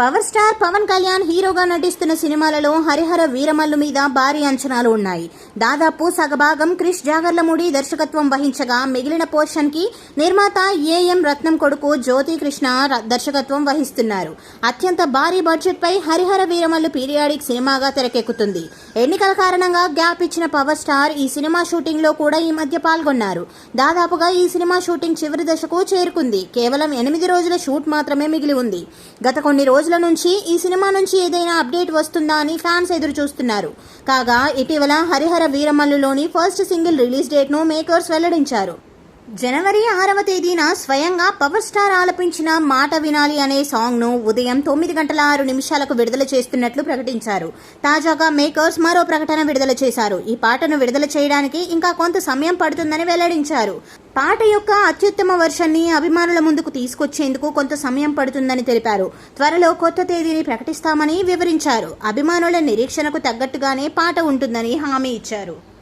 Power star Pawan Kalyan హీరోగా నటిస్తున్న సినిమాలలో హరిహర వీరమల్లు మీద భారీ అంచనాలు ఉన్నాయి. దాదాపు సగభాగం క్రిష్ జాగర్లమూడి దర్శకత్వం వహించగా మిగిలిన పోర్షన్కి నిర్మాత ఏఎం రత్నం కొడుకు జ్యోతి కృష్ణ దర్శకత్వం వహిస్తున్నారు. అత్యంత భారీ బడ్జెట్ పై హరిహర వీరమల్లు పీరియాడిక్ సినిమాగా తెరకెక్కుతుంది. ఎన్నికల కారణంగా గ్యాప్ ఇచ్చిన పవర్ స్టార్ ఈ సినిమా షూటింగ్లో కూడా ఈ మధ్య పాల్గొన్నారు. దాదాపుగా ఈ సినిమా షూటింగ్ చివరి దశకు చేరుకుంది. కేవలం ఎనిమిది రోజుల షూట్ మాత్రమే మిగిలి ఉంది. గత కొన్ని రోజులు నుంచి ఈ సినిమా నుంచి ఏదైనా అప్డేట్ వస్తుందా అని ఫ్యాన్స్ ఎదురు చూస్తున్నారు. కాగా ఇటీవల హరిహర వీరమల్లులోని ఫస్ట్ సింగిల్ రిలీజ్ డేట్ను మేకర్స్ వెల్లడించారు. జనవరి ఆరవ తేదీన స్వయంగా పవర్ స్టార్ ఆలపించిన మాట వినాలి అనే సాంగ్ను ఉదయం తొమ్మిది గంటల ఆరు నిమిషాలకు విడుదల చేస్తున్నట్లు ప్రకటించారు. తాజాగా మేకర్స్ మరో ప్రకటన విడుదల చేశారు. ఈ పాటను విడుదల చేయడానికి ఇంకా కొంత సమయం పడుతుందని వెల్లడించారు. పాట యొక్క అత్యుత్తమ వర్షన్ని అభిమానుల ముందుకు తీసుకొచ్చేందుకు కొంత సమయం పడుతుందని తెలిపారు. త్వరలో కొత్త తేదీని ప్రకటిస్తామని వివరించారు. అభిమానుల నిరీక్షణకు తగ్గట్టుగానే పాట ఉంటుందని హామీ ఇచ్చారు.